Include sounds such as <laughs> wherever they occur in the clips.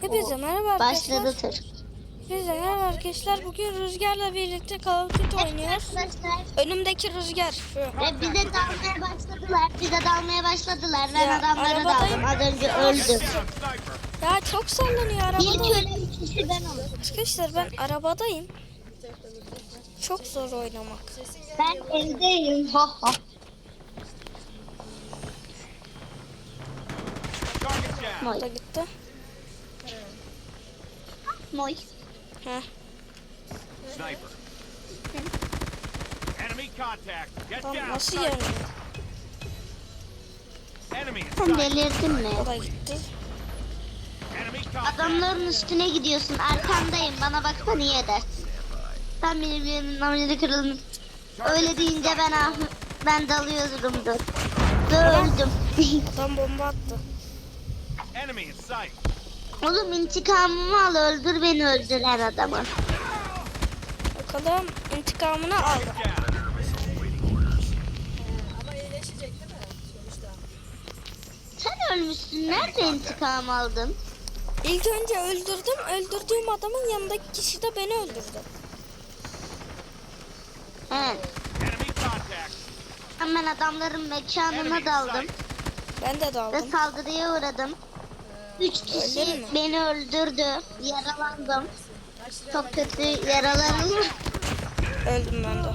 Hepinize merhaba arkadaşlar. Başladı tır. Hepinize merhaba arkadaşlar. Bugün Rüzgar'la birlikte Call of Duty oynuyoruz. Arkadaşlar Önümdeki Rüzgar şu. ve bize dalmaya başladılar. Bize dalmaya başladılar. Ben Ya, adamlara arabadayım. daldım. Az önce öldüm. Ya çok sallanıyor Bir arabada. bir kişi ben oldum. Arkadaşlar ben arabadayım. Çok zor oynamak. Ben evdeyim. Ha ha. Moy. Da gitti. Moy. Heh. Sniper. Enemy contact. Get down. nasıl yani? Enemy Sen delirdin mi? O da gitti. Adamların üstüne gidiyorsun. Arkandayım. Bana baksana iyi edersin. Ben birbirinin ameli kırılmış. Öyle deyince ben ah ben dalıyordum dur. Dur öldüm. Adam bomba attı. Enemy in sight. Oğlum intikamımı al öldür beni öldüren adamı. Bakalım intikamını aldı. Down. Sen ölmüşsün. Nerede intikam aldın? İlk önce öldürdüm. Öldürdüğüm adamın yanındaki kişi de beni öldürdü. He. Hemen adamların mekanına daldım Ben de ve daldım. saldırıya uğradım. Üç kişi beni öldürdü. Yaralandım. Çok kötü yaralarım var. Öldüm ben de.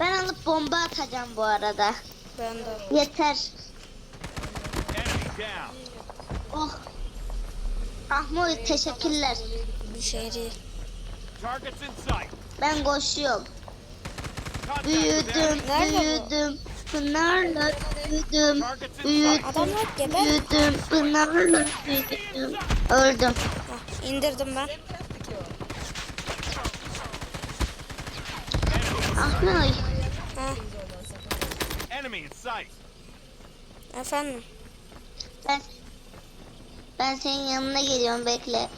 Ben alıp bomba atacağım bu arada. Ben de. Yeter. Oh. Ahmoy teşekkürler. Bir şey değil. Ben koşuyorum. Büyüdüm, enemy. Nerede bu? Pınarla büyüdüm. Büyüdüm, Adamlar geber. büyüdüm. Pınarla büyüdüm. Öldüm. Hah, indirdim ben. Ahmoy. Ha, Enemy in sight. efendim. Ben ben senin yanına geliyorum bekle.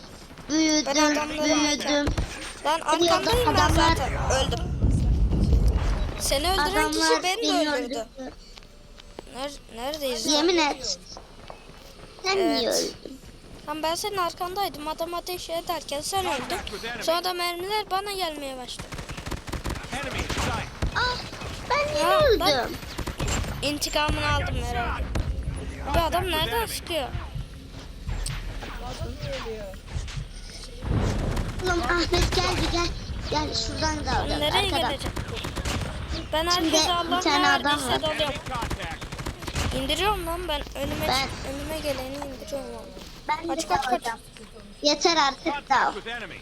Büyüdüm, Ben adamları büyüdüm. Ben arkandayım ben adamlar- zaten. Öldüm. Seni öldüren Adamlar kişi beni de öldürdü. öldürdü. Ner neredeyiz? Yemin et. Sen niye Evet. öldün? Tam ben senin arkandaydım. Adam ateş ederken sen öldün. Sonra da mermiler bana gelmeye başladı. Ah ben niye Ya, öldüm? bak. İntikamını aldım herhalde. Bu adam nereden çıkıyor? Oğlum Ahmet gel bir gel. Gel şuradan da alacağız. Nereye arkadan. Ben herkese bir Allah tane ne adam verdiyse var. dalıyorum. İndiriyorum lan ben önüme Ben- önüme geleni indiriyorum onu. Ben Kaç, de kaç, kaç. Yeter artık enemy.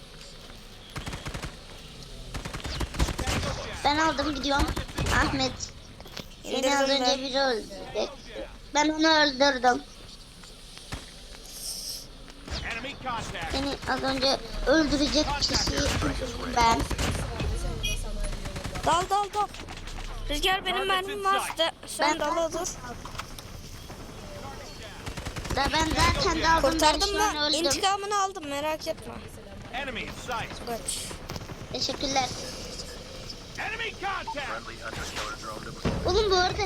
Ben aldım gidiyorum. Ahmet. Seni az önce biri öldürecek. Ben onu öldürdüm. Seni az önce öldürecek kişiyi öldürdüm ben. Dal dal dal. Rüzgar benim mermim var. Sen Ben- dala dur. Da ben zaten daldım Kurtardım da öldüm. intikamını aldım merak etme. Kaç. Teşekkürler. Oğlum bu arada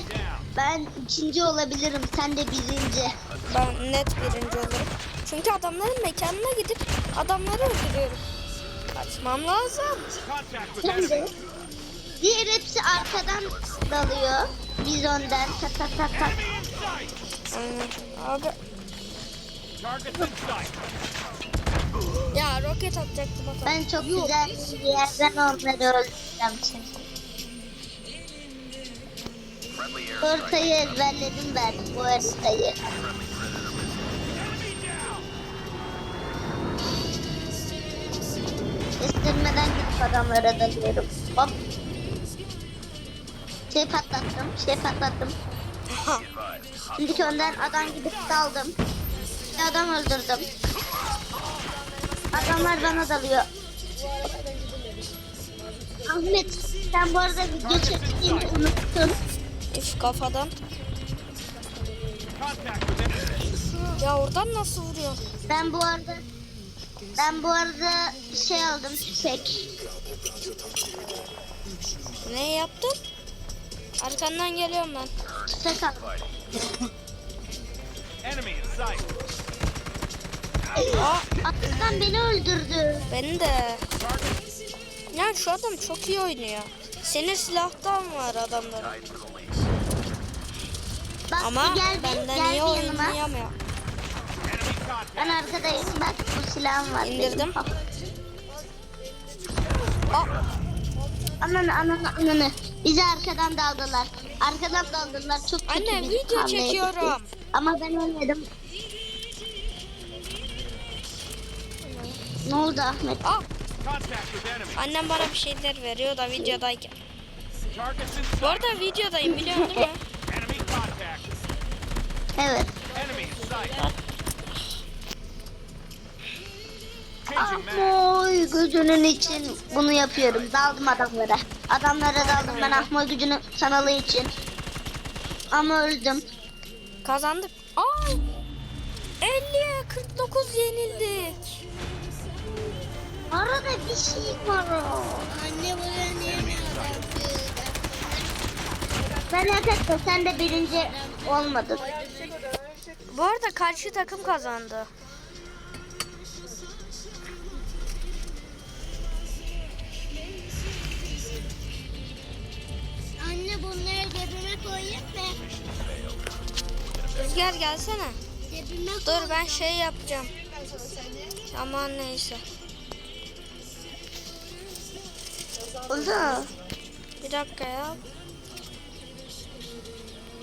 ben ikinci olabilirim. Sen de birinci. Ben net birinci olurum. Çünkü adamların mekanına gidip adamları öldürüyorum. Kaçmam lazım. Sen de. Diğer hepsi arkadan dalıyor. Biz önden. Tak tak tak tak. Abi ya roket atacaktım adam. Ben çok güzel bir yerden onları öldüreceğim şimdi. Ortayı ezberledim ben bu down. Kestirmeden gidip adamlara dalıyorum. Hop. Şey patlattım, şey patlattım. <laughs> Şimdi önden adam gidip daldım. Bir adam öldürdüm. Adamlar bana dalıyor. Ahmet sen bu arada video çektiğini unuttun. Üf kafadan. Ya oradan nasıl vuruyor? Ben bu arada ben bu arada şey aldım tüfek. Ne yaptın? Arkandan geliyorum ben. Sight. Aa, Adam beni öldürdü. beni de. Yani şu adam çok iyi oynuyor. Senin silahtan var adamların. Bak Ama gel benden gel iyi yanıma. oynayamıyor. Contact. Ben arkadayım. Bak bu silahım var. benim. İndirdim. Aa, Ananı ananı ananı. Bizi arkadan daldılar. Arkadan daldılar. Çok kötü Anne, bir video çekiyorum. Ama ben ölmedim. Ne oldu Ahmet? aa. Contact with enemy. Annem bana bir şeyler veriyor da videodayken. Targets in Bu sight. arada videodayım biliyorsun değil mi? Enemy contact. Evet. Enemy in sight. Changing mag. Ahmoy gücünün için bunu yapıyorum. Daldım adamlara. Adamlara daldım ben Ahmoy gücünün kanalı için. Ama öldüm. Kazandık. Aa! 50'ye 49 yenildik. Arada bir şey var o. Anne buraya niye Merak etme sen de birinci olmadın. Bu arada karşı takım kazandı. Bunları cebime koyayım mı? Rüzgar gelsene. Cebime. Dur ben şey yapacağım. Aman neyse. Oldu. Bir dakika ya.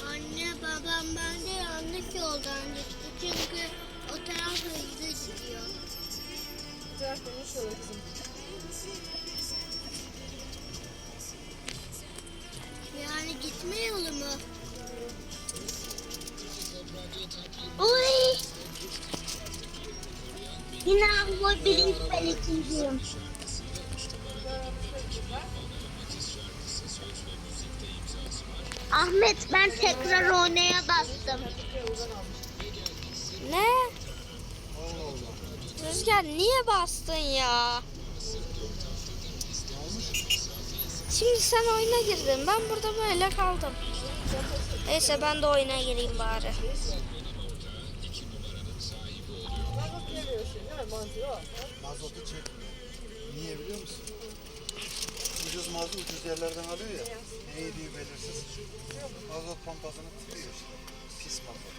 Anne babam bende yanlış yoldan gitti. Çünkü o taraf hızlı gidiyor. Yani gitme yolu mu? Yine Ahmoy birinci ben ikinciyim. Ahmet ben tekrar oynaya bastım. Ne? Rüzgar niye bastın ya? Şimdi sen oyuna girdin. Ben burada böyle kaldım. Neyse ben de oyuna gireyim bari. Mazotu çekmiyor. Niye biliyor musun? Ucuz mazot ucuz yerlerden alıyor ya. Ne yediği belirsiz. Mazot pompasını tıkıyor işte. Pis mazot.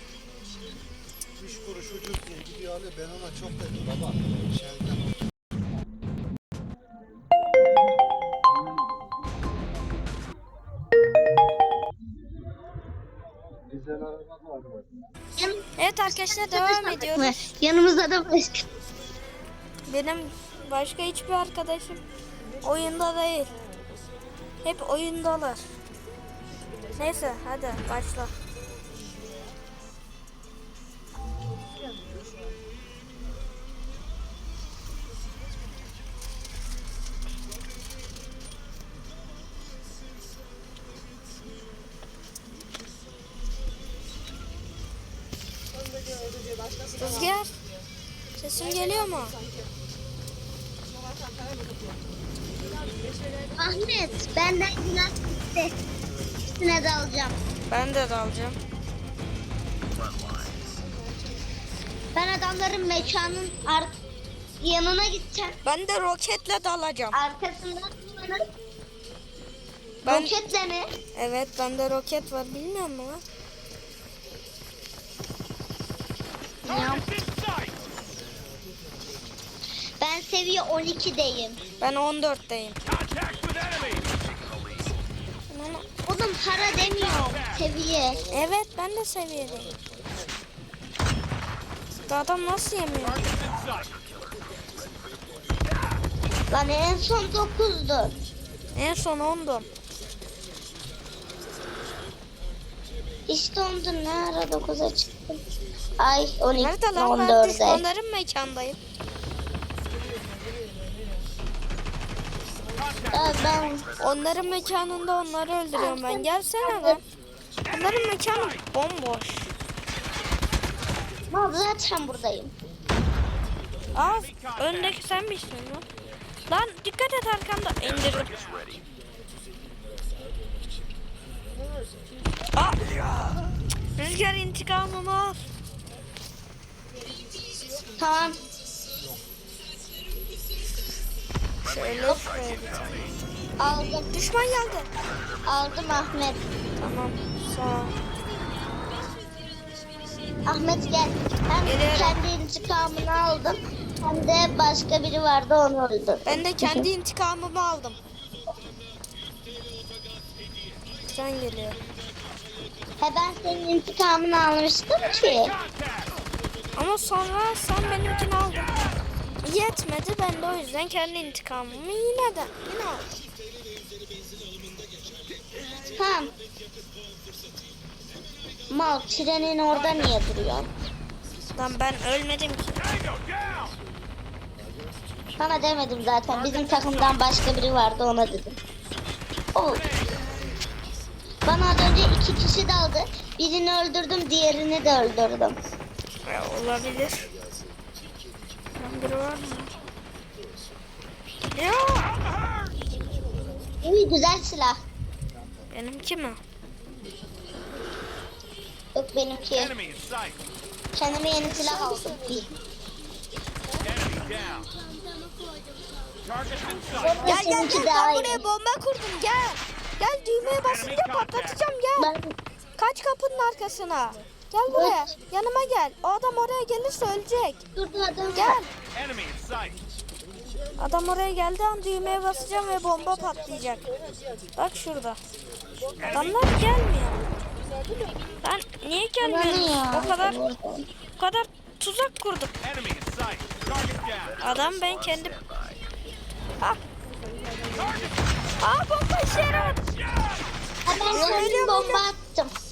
Üç kuruş ucuz diye gidiyor alıyor. Ben ona çok dedim baba. Şelden Evet arkadaşlar devam ediyoruz. Yanımızda da başka. Benim başka hiçbir arkadaşım oyunda değil. Hep oyundalar. Neyse hadi başla. Sesim geliyor mu? Ahmet benden günah gitti. Üstüne dalacağım. Ben de dalacağım. Ben adamların mekanın ar- yanına gideceğim. Ben de roketle dalacağım. Arkasından Ben roketle mi? evet bende roket var bilmiyor musun lan? Seviye 12'deyim. Ben 14'teyim. Contact with enemy. Ama- Oğlum para demiyorum. Seviye. Evet ben de seviyedeyim. Bu adam nasıl yemiyor? Lan en son 9'du. En son 10'dum. İşte ondu ne ara 9'a çıktım. Ay 12 Nerede lan ben 14'e. düşmanların mekandayım. Ya ben Onların mekanında onları öldürüyorum ben. Gelsene lan. Onların mekanı bomboş. Mal zaten buradayım. Aa öndeki sen misin lan? Lan dikkat et arkamda. İndirdim. Aa. Rüzgar intikamımı al. Tamam. Şöyle bir tane. Aldım. Düşman geldi. Aldım Ahmet. Tamam. Sağ ol. Ahmet gel. Hem Geliyorum. kendi intikamını aldım. Hem de başka biri vardı onu öldürdüm. Ben de kendi intikamımı aldım. Tren geliyor. He ben senin intikamını almıştım ki. Ama sonra sen benimkini aldın. Yetmedi ben de o yüzden kendi intikamımı yine de yine aldım. Tamam. Mal trenin orada niye duruyor? Lan ben ölmedim ki. Sana demedim zaten. Bizim takımdan başka biri vardı ona dedim. Oh. Bana az önce iki kişi daldı. Birini öldürdüm, diğerini de öldürdüm. Ya, olabilir. Biri var mı? Ya Uy güzel silah. benimki mi? Yok benimki. Kendime yeni silah aldım. Gel gel gel daha ben buraya bomba kurdum gel. Gel düğmeye basınca patlatacağım gel. Kaç kapının arkasına. Gel buraya yanıma gel. O adam oraya gelirse ölecek. burada adam. Gel. Adam oraya geldiği an düğmeye basacağım ve bomba patlayacak. Bak şurada. Adamlar gelmiyor. Ben niye gelmiyorum? O kadar o kadar tuzak down! Adam ben kendim. Ah. Aa bomba işe yaramadı. Ben bomba attım.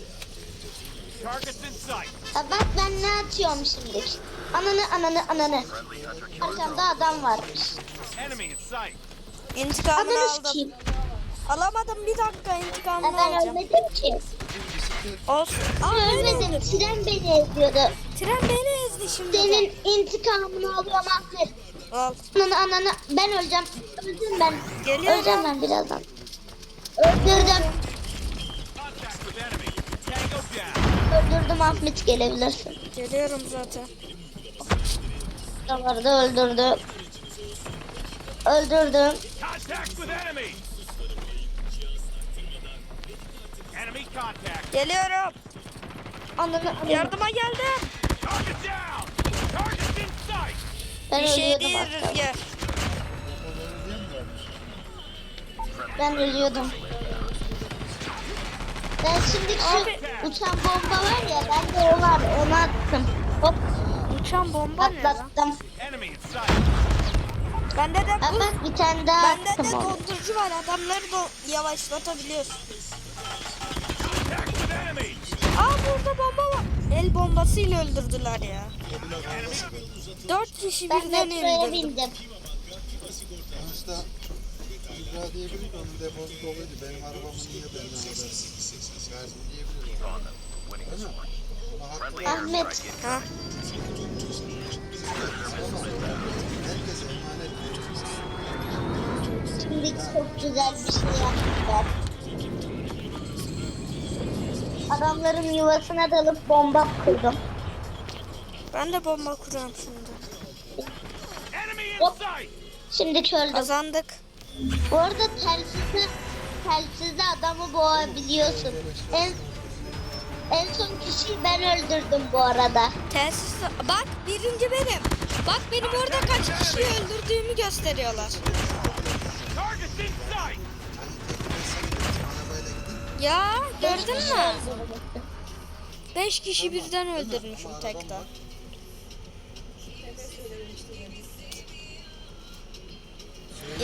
Targets in sight! Ha bak ben ne atıyorum şimdi. Ananı ananı ananı. Arkamda adam varmış. Enemy in sight! İntikamını Adını aldım. sikeyim. Alamadım bir dakika Ha intikamını ben alacağım. ölmedim ki. Olsun. Aa öyle ölmedim. Tren beni eziyordu. Tren beni ezdi şimdi. Senin intikamını alıyorum Ahmet. Al. Ananı ananı ben öleceğim. Öldüm ben. Geliyorum. Öleceğim ben birazdan. Öldürdüm. Contact with enemy! Tango down! Öldürdüm Ahmet gelebilirsin. Geliyorum zaten. Da öldürdüm. Öldürdüm. Contact! Geliyorum. Ananı. Yardıma geldim. Ben Bir şey değil. Rüzgar. Ben ölüyordum. Ben şimdi şu Abi. uçan bomba var ya bende o var onu attım. Hop Uçan bomba ne lan? sight! Bende de Ha bu. bak bir tane daha Bende de attım onu. dondurucu var. Adamları do yavaşlatabiliyorsun. Aa burada bomba var. El bombasıyla öldürdüler ya. Dört kişi Ben birden metroya öldürdüm. bindim. Sonuçta İbra diyebilir onun deposu doluydu. Benim arabamı niye benden habersiz verdi diyebilir. Değil mi? Buna hakkı var. Ahmet Ha. Herkese emanet vereceksin. şimdi çok güzel bir şey yaptılar. Adamların yuvasına dalıp bomba koydum. Ben de bomba kuruyorum şimdi. Hop. Şimdi çöldüm. Kazandık. Bu arada telsizle, telsizle adamı boğabiliyorsun. En, en son kişiyi ben öldürdüm bu arada. Telsiz. Bak birinci benim. Bak benim orada kaç kişiyi öldürdüğümü gösteriyorlar. Ya gördün mü? Beş kişi birden öldürmüşüm tekte.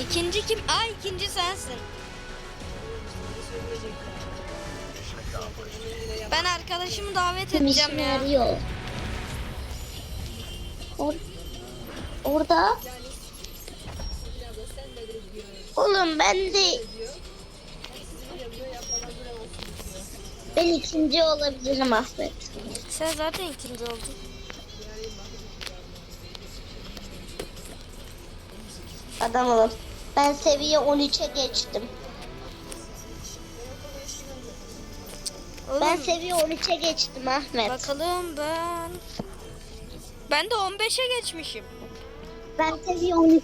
İkinci kim? Aa ikinci sensin. Ben arkadaşımı davet edeceğim ya. yarıyor. Or orada Oğlum ben de Ben ikinci olabilirim Ahmet. Sen zaten ikinci oldun. Adam olun. Ben seviye 13'e geçtim. Oğlum, Ben seviye 13'e geçtim Ahmet. bakalım ben. Ben de 15'e geçmişim. Ben seviye 12.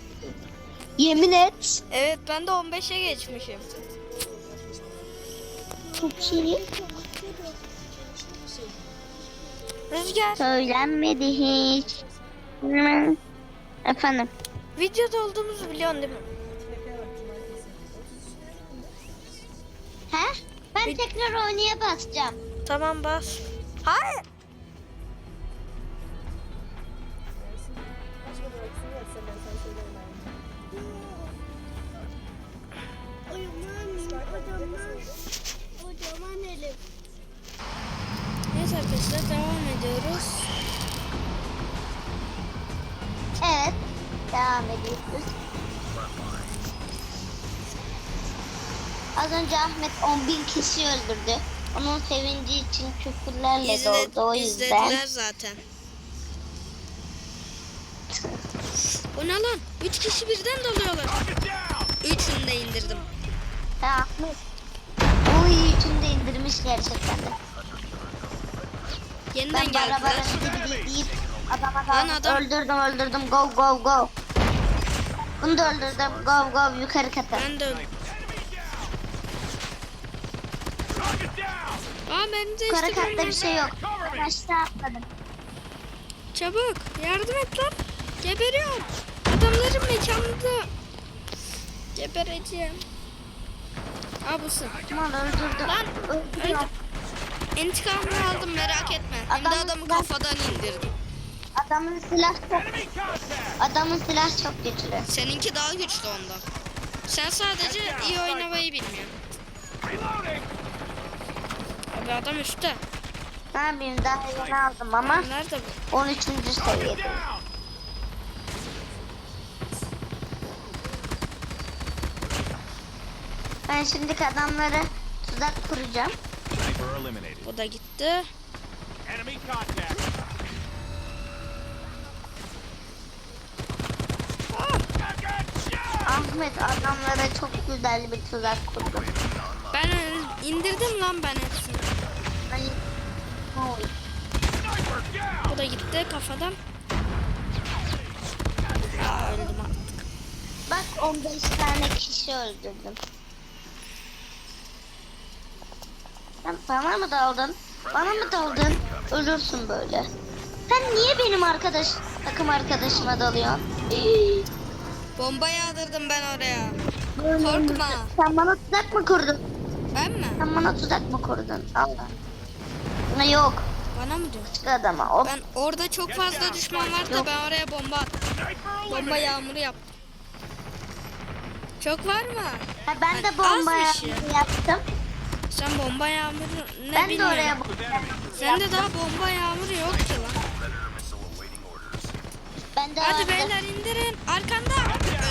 Yemin et. Evet ben de 15'e geçmişim. Çok iyi. Rüzgar Söylenmedi hiç. Efendim. videoda olduğumuzu biliyorsun değil mi? Ben tekrar oynaya basacağım. Tamam bas. Hayır. Neyse arkadaşlar devam ediyoruz. Evet. Devam ediyoruz. Önce Ahmet 10 bin kişi öldürdü. Onun sevinci için küfürlerle İzle- doldu o yüzden. izlediler zaten. O ne lan? Üç kişi birden down. Üçünü de indirdim. Ha, Ahmet. Oy üçünü de indirmiş gerçekten de. Yeniden Ben geldiler. deyip adama da adam- öldürdüm öldürdüm go go go. Bunu da öldürdüm go go yukarı kata. Ben de öldüm. Yukarı işte katta bir şey yok. Ben aşağı atladım. Çabuk yardım et lan. Geberiyorum. Adamların mekanında. Gebereceğim. Aa busun. Aman öldürdüm. Lan Öldürüyorum. İntikamını aldım merak etme. Hem de Adam- adamı kafadan indirdim. Adamın silah çok adamın silah çok güçlü. Seninki daha güçlü ondan. Sen sadece iyi oynamayı bilmiyorsun. Abi adam üstte. Ne yapayım daha yeni aldım ama Nerede bu? 13. seviyede. Ben şimdi adamlara tuzak kuracağım. Bu da gitti. Ahmet adamlara çok güzel bir tuzak kurdum. Ben indirdim lan ben hepsini. Oy. Bu da gitti kafadan. Öldüm artık. Bak 15 tane kişi öldürdüm. Sen bana mı daldın? Bana mı daldın? Ölürsün böyle. Sen niye benim arkadaş takım arkadaşıma dalıyorsun? Bomba yağdırdım ben oraya. Korkma. Sen bana tuzak mı kurdun? Ben mi? Sen bana tuzak mı kurdun? Allah. Yok. Bana mı diyorsun? Şu adama. O Ben orada çok fazla düşman var da ben oraya bomba attım. Bomba yağmuru yaptım. Çok var mı? Ha, ben de bomba bir şey. yaptım. Sen bomba yağmuru ne Ben de bilmiyorum. oraya bomba Sende daha bomba yağmuru yok ki lan. Ben de Hadi beyler indirin. Arkanda.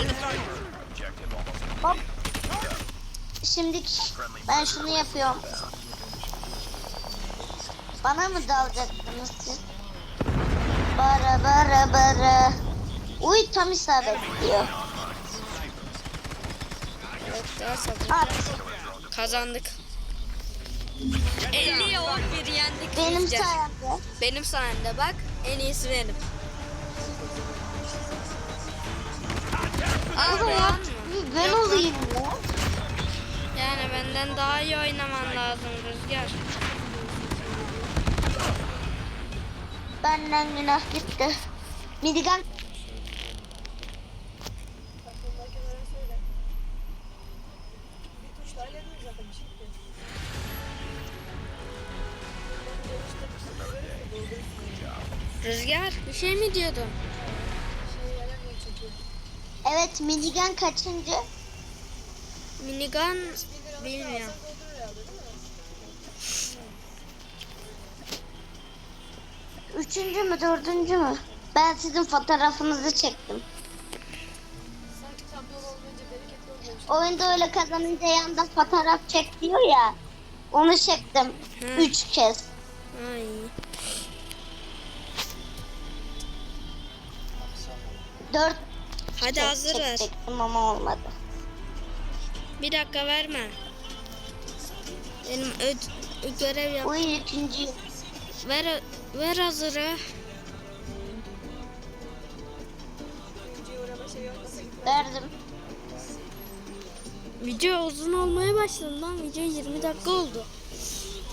Öldüm. Hop. Şimdi ben şunu yapıyorum. Bana mı dalacaktınız siz? Bara bara bara. Uy tam isabet diyor. Evet, daha sabır. At. Kazandık. 50'ye 11 yendik. Benim Rüzgar. sayemde. Benim sayemde bak. En iyisi benim. Ya beğenmiyor. ben Yok olayım ya. Yani benden daha iyi oynaman lazım Rüzgar. Benden günah gitti. Midigan. Rüzgar bir şey mi diyordun? Evet minigun kaçıncı? Minigun bilmiyorum. Üçüncü mü dördüncü mü? Ben sizin fotoğrafınızı çektim. Oyunda öyle kazanınca yanda fotoğraf çek diyor ya. Onu çektim. Hı. Üç kez. Ay. Dört Hadi kez hazır ver. çekecektim ama olmadı. Bir dakika verme. Benim öd- görev yap. Bu üçüncü. Ver Ver hazırı. Verdim. Video uzun olmaya başladı lan. Video 20 dakika oldu.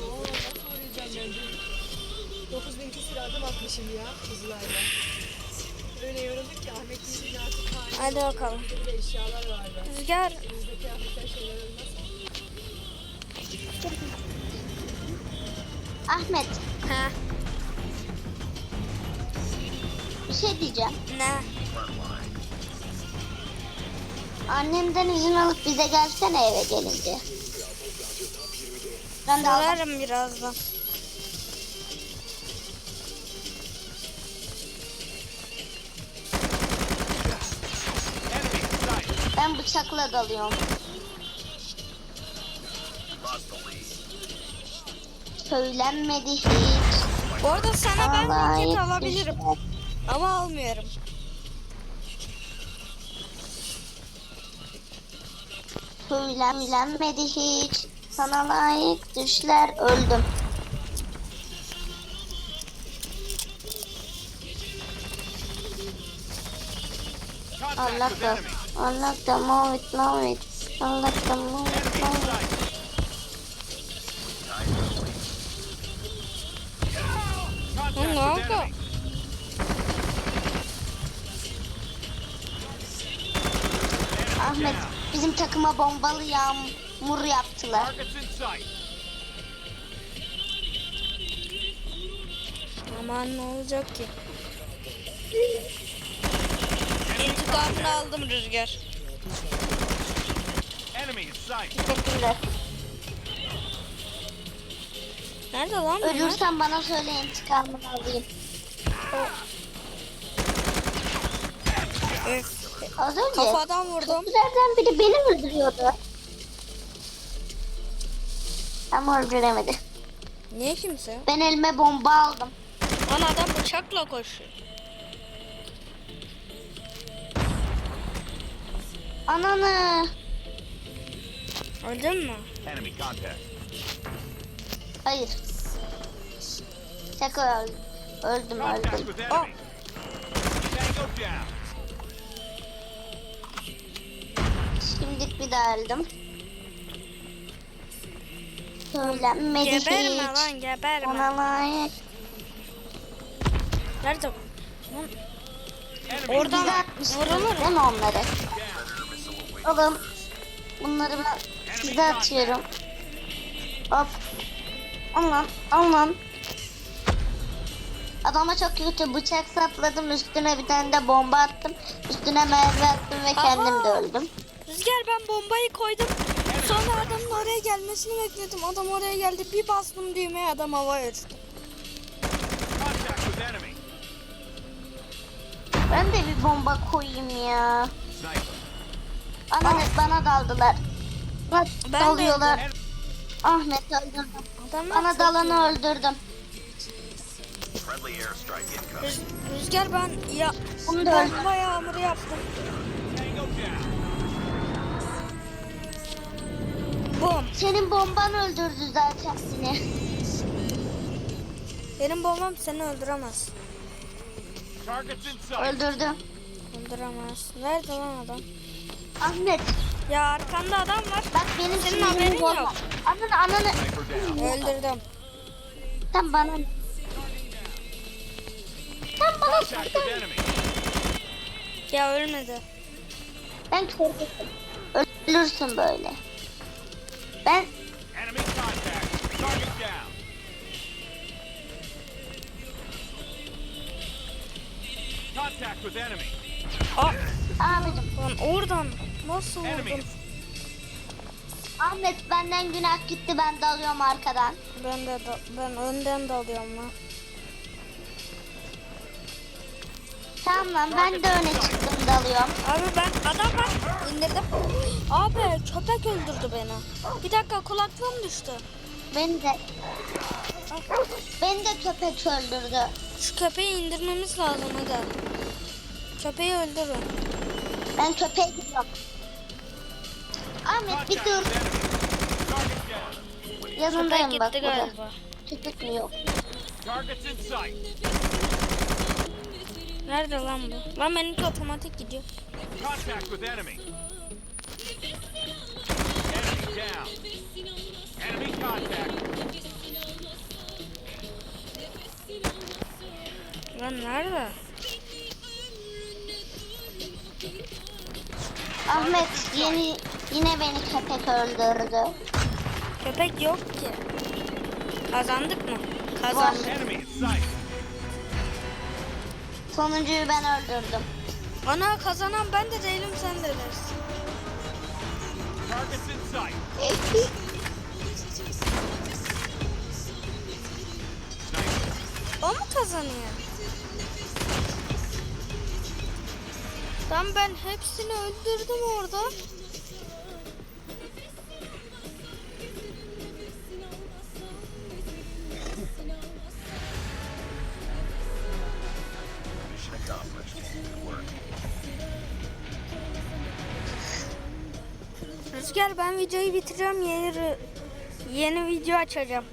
Oo, nasıl oynayacağım ben? 9000 küsür adım atmışım ya kızlarla. Öyle yorulduk ki Ahmet'in şimdi artık Hadi bakalım. eşyalar vardı. Rüzgar. Bizdeki Ahmet'ten şeyler olmaz. Ahmet. Ha bir şey diyeceğim. Ne? Annemden izin alıp bize gelsene eve gelince. Ben de aldım. Sorarım birazdan. Ben bıçakla dalıyorum. Söylenmedi hiç. Bu arada sana ben Vallahi roket alabilirim. düşman. Ama almıyorum. Söylenmedi hiç. Sana layık düşler öldüm. Allah da. Allah da move it, move it. Allah da move it, Enemy in move it. sight. Contact Oğlum ne oldu? Ahmet bizim takıma bombalı yağmur yaptılar. Aman ne olacak ki? İntikamını aldım Rüzgar. Teşekkürler. Nerede lan bunlar? Ölürsen bana söyle intikamını alayım. Az önce Kafadan vurdum. Bizlerden biri beni öldürüyordu. Ama öldüremedi. Niye kimse? yok? Ben elime bomba aldım. Lan adam bıçakla koşuyor. Ananı. Öldün mü? Enemy contact. Hayır. Şaka öldüm. Öldüm öldüm. with bir daha öldüm. Söylenmedi Geberme hiç. lan geberme. Ona layık. Nerede? İn Oradan atmıştınız vurulur. değil mi onları? Oğlum. Bunları ben size atıyorum. Hop. Al lan. Al lan. Adama çok kötü bıçak sapladım. Üstüne bir tane de bomba attım. Üstüne mermi attım ve kendim de öldüm. Rüzgar ben bombayı koydum. Sonra adamın oraya gelmesini bekledim. Adam oraya geldi. Bir bastım düğmeye adam havaya uçtu. Ben de bir bomba koyayım ya. Ananı bana daldılar. Bak Ben dalıyorlar. Ahmet öldürdüm. Adamlar Bana dalanı öldürdüm. Rüz- Rüzgar ben ya Bunu da öldürdüm. bomba yağmuru yaptım. Bom. Senin bomban öldürdü zaten seni. Benim bombam seni öldüremez. Öldürdüm. Öldüremez. Nerede lan adam? Ahmet Ya arkanda adam var. bak benim Senin haberin bozma. yok. Ananı ananı. Öldürdüm. Sen bana Sen bana. Ya ölmedi. Ben körbesim. Ölürsün böyle. Ben Enemy contact. Target down. Contact with enemy. Aa, abicim lan oradan nasıl vurdun? Ahmet benden günah gitti ben dalıyorum arkadan. Ben de da- ben önden dalıyorum lan. Tamam lan ben de öne çıktım dalıyorum. Abi ben adam var indirdim. Abi köpek öldürdü beni. Bir dakika kulaklığım düştü. Beni de Beni de köpek öldürdü. Şu köpeği indirmemiz lazım hadi. Köpeği öldürün. Ben köpeğe gidiyorum. Ahmet bir dur. Yanındayım bak burada. galiba. Köpek mi yok? Nerede lan bu? Lan benimki otomatik gidiyor. Contact with enemy. Down. Enemy contact. Lan nerede? Ahmet yeni yine beni köpek öldürdü. Köpek yok ki. Kazandık mı? Kazandık. Enemy in sight. Sonuncuyu ben öldürdüm. Ana kazanan ben de değilim sen de dersin. O mu kazanıyor? Tam ben hepsini öldürdüm orada. Videoyu bitireceğim. Yeni, yeni video açacağım.